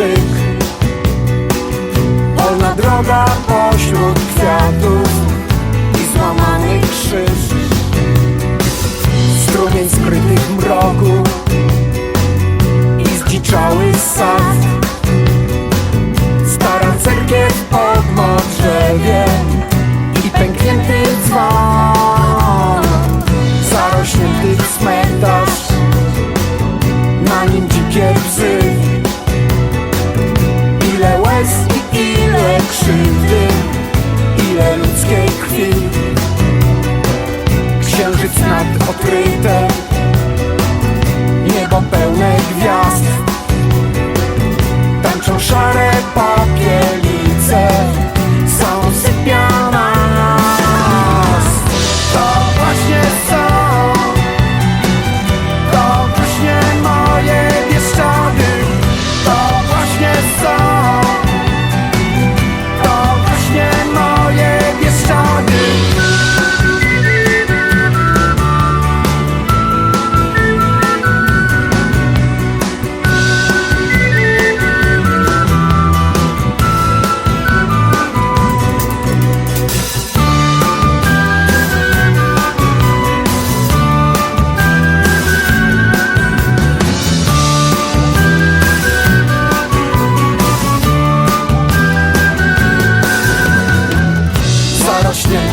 krzyk. Wolna droga pośród kwiatów I złamany krzyż. Strumień skrytych mroku I zdziczały sad. Stara cerkiew pod modrzewie lžit snad odkryjte,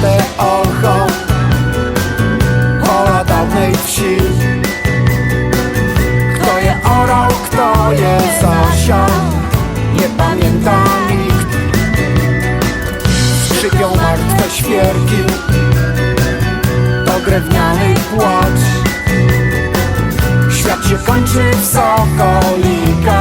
zarośnięte olchą Pola dawnej wsi. Kto je orał, kto je zasiał Nie pamięta nikt. Skrzypią martwe świerki To drewniany płacz. Świat się kończy w sokolikach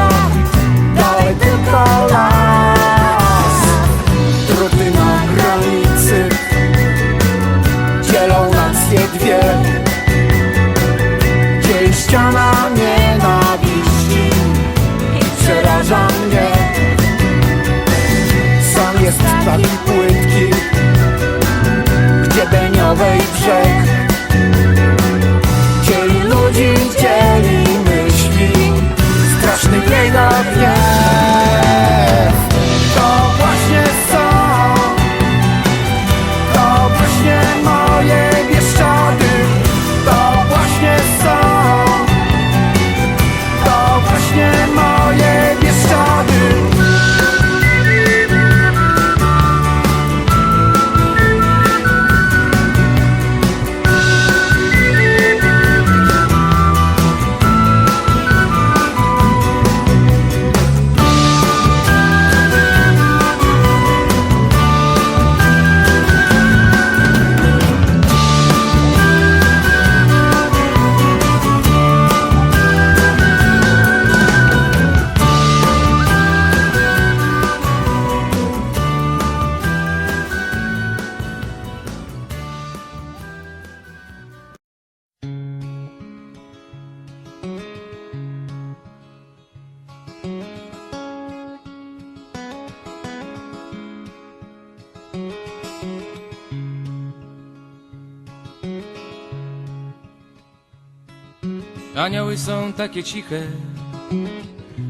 Anioły są takie ciche,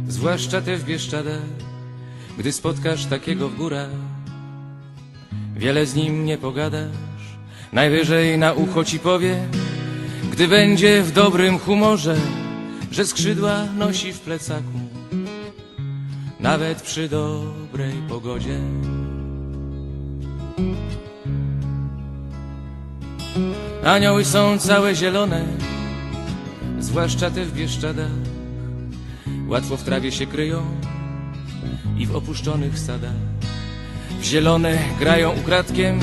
zwłaszcza te w Bieszczadach, gdy spotkasz takiego w górach. Wiele z nim nie pogadasz, najwyżej na ucho ci powie, gdy będzie w dobrym humorze, że skrzydła nosi w plecaku, nawet przy dobrej pogodzie. Anioły są całe zielone, zwłaszcza te w Bieszczadach. Łatwo w trawie się kryją i w opuszczonych sadach. W zielone grają ukradkiem,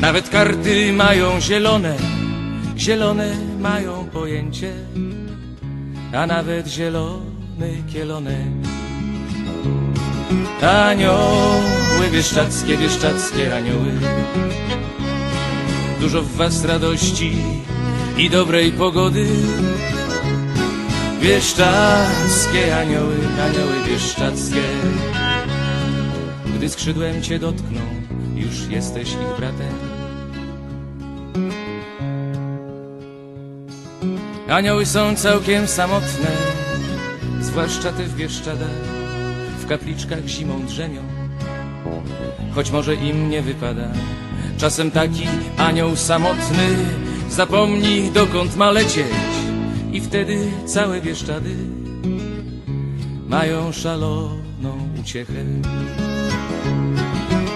nawet karty mają zielone. Zielone mają pojęcie, a nawet zielony kielonek. Anioły bieszczackie, bieszczackie anioły. Dużo w was radości i dobrej pogody. Bieszczackie anioły, anioły bieszczackie Gdy skrzydłem cię dotkną, już jesteś ich bratem. Anioły są całkiem samotne, zwłaszcza te w Bieszczadach W kapliczkach zimą drzemią, choć może im nie wypada Czasem taki anioł samotny zapomni dokąd ma lecieć i wtedy całe Bieszczady mają szaloną uciechę.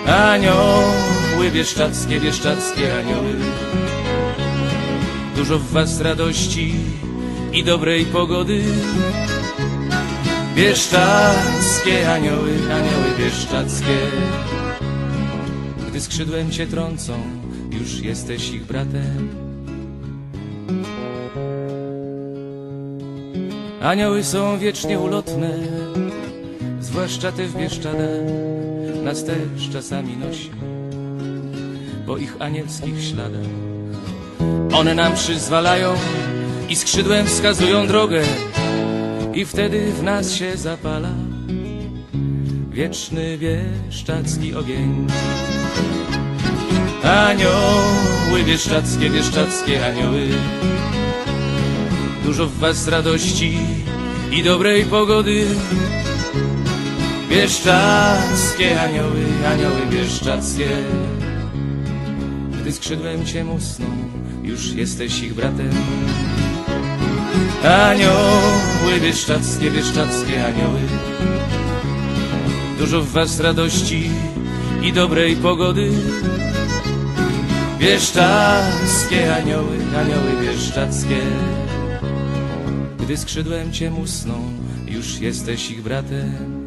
Anioły bieszczackie, bieszczackie anioły, dużo w was radości i dobrej pogody. Bieszczackie anioły, anioły bieszczackie, gdy skrzydłem cię trącą, już jesteś ich bratem. Anioły są wiecznie ulotne, zwłaszcza te w Bieszczadach, nas też czasami nosi po ich anielskich śladach. One nam przyzwalają i skrzydłem wskazują drogę i wtedy w nas się zapala wieczny bieszczacki ogień. Anioły bieszczackie, bieszczackie anioły, dużo w was radości i dobrej pogody. Bieszczackie anioły, anioły bieszczackie, gdy skrzydłem cię musną, już jesteś ich bratem. Anioły bieszczackie, bieszczackie anioły, dużo w was radości i dobrej pogody. Bieszczackie anioły, anioły bieszczackie, gdy skrzydłem cię musną, już jesteś ich bratem.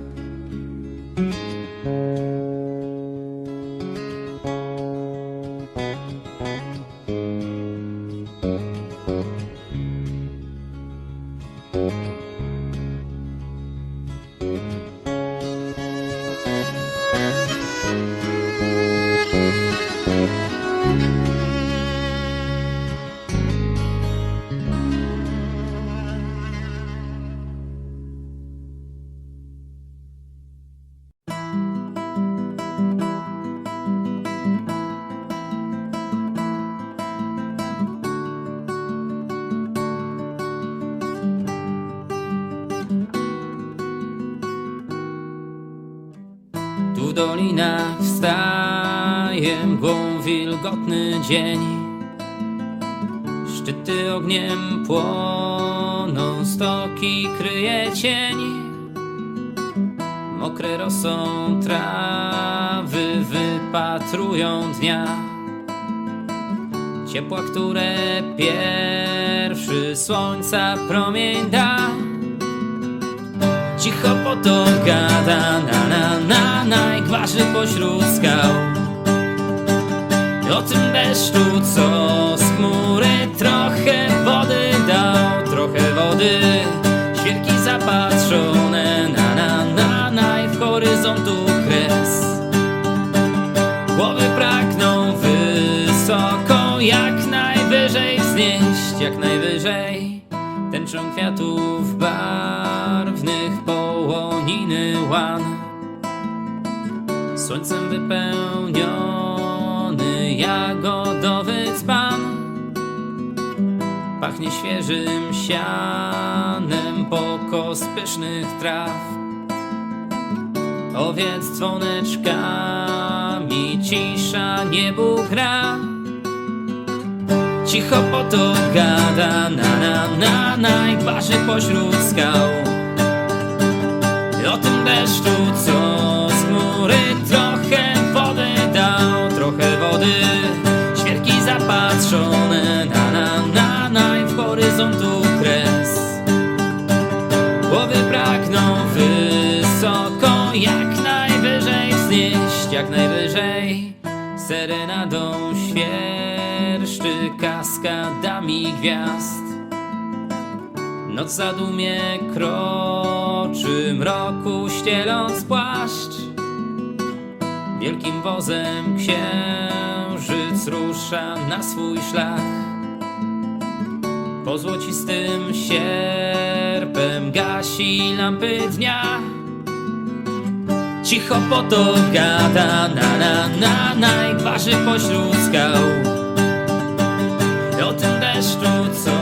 Dolinach wstaje mgłą wilgotny dzień. Szczyty ogniem płoną, stoki kryje cień. Mokre rosą trawy wypatrują dnia. Ciepła, które pierwszy słońca promień da Cicho gada na na na na pośród skał. O tym deszczu, co z chmury trochę wody dał Trochę wody, świerki zapatrzone na na na na i w horyzontu kres. Głowy pragną wysoko, jak najwyżej wznieść, jak najwyżej Tęczą kwiatów barwnych połoniny łan. Słońcem wypełniony jagodowy dzban. Pachnie świeżym sianem pokos pysznych traw. Owiec dzwoneczkami cisza niebu gra. Cicho potok gada na na na na i gwarzy pośród skał O tym deszczu, co z chmury trochę wody dał Trochę wody, świerki zapatrzone na na na na i w horyzontu kres. Głowy pragną wysoko, jak najwyżej wznieść, jak najwyżej. Serenadą świerszczy kaskadami gwiazd Noc zadumie kroczy mroku, ścieląc płaszcz. Wielkim wozem księżyc rusza na swój szlak. Po złocistym sierpem gasi lampy dnia. Cicho potok gada na na na na i pośród skał. O tym deszczu co